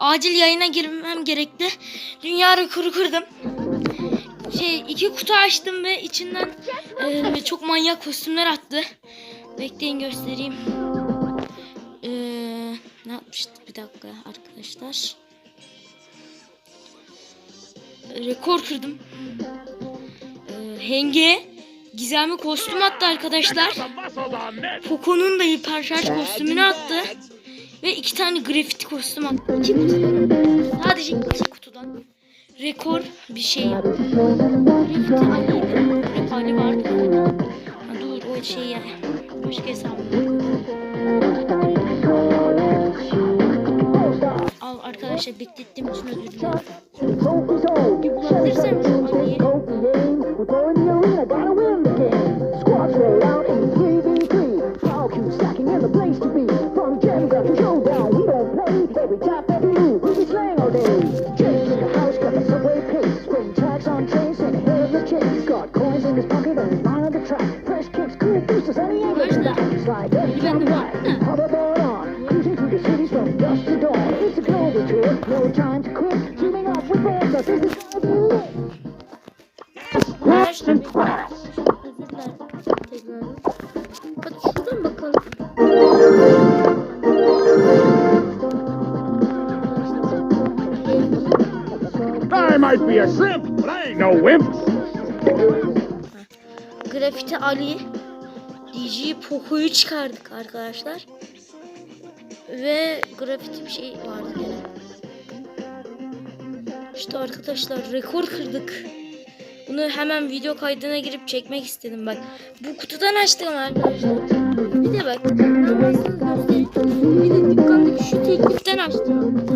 acil yayına girmem gerekti. Dünya rekoru kırdım. Şey iki kutu açtım ve içinden e, çok manyak kostümler attı. Bekleyin göstereyim. E, ne yapmıştı bir dakika arkadaşlar. E, rekor kırdım. E, Henge gizemli kostüm attı arkadaşlar. Poco'nun da hiperşarj kostümünü attı. Ve iki tane grafiti kostüm attı. İki kutudan. Sadece iki kutudan. Rekor bir şey yaptı. Grafiti Ali'ydi. Rap Ali vardı. Ha, dur o şey ya. Başka hesabım. Al arkadaşlar beklettiğim için özür dilerim. Bir şu Ali'yi. In his pocket and he's on the track. Fresh kicks, cool boosters, and he ain't looking back. Slide in from the right, hoverboard on. Cruising through the cities from dusk to dawn. It's a global tour, no time to quit. Teaming up with bands, this is gonna be lit. Arkadaşlar özür dilerim. Tekrar. Hadi şuradan bakalım. I might be a shrimp, but I ain't no wimp. Grafiti Ali DJ Poco'yu çıkardık arkadaşlar. Ve grafiti bir şey vardı gene. İşte arkadaşlar rekor kırdık. Bunu hemen video kaydına girip çekmek istedim bak. Bu kutudan açtım arkadaşlar. Bir de bak. Bir de dükkandaki şu tekliften açtım.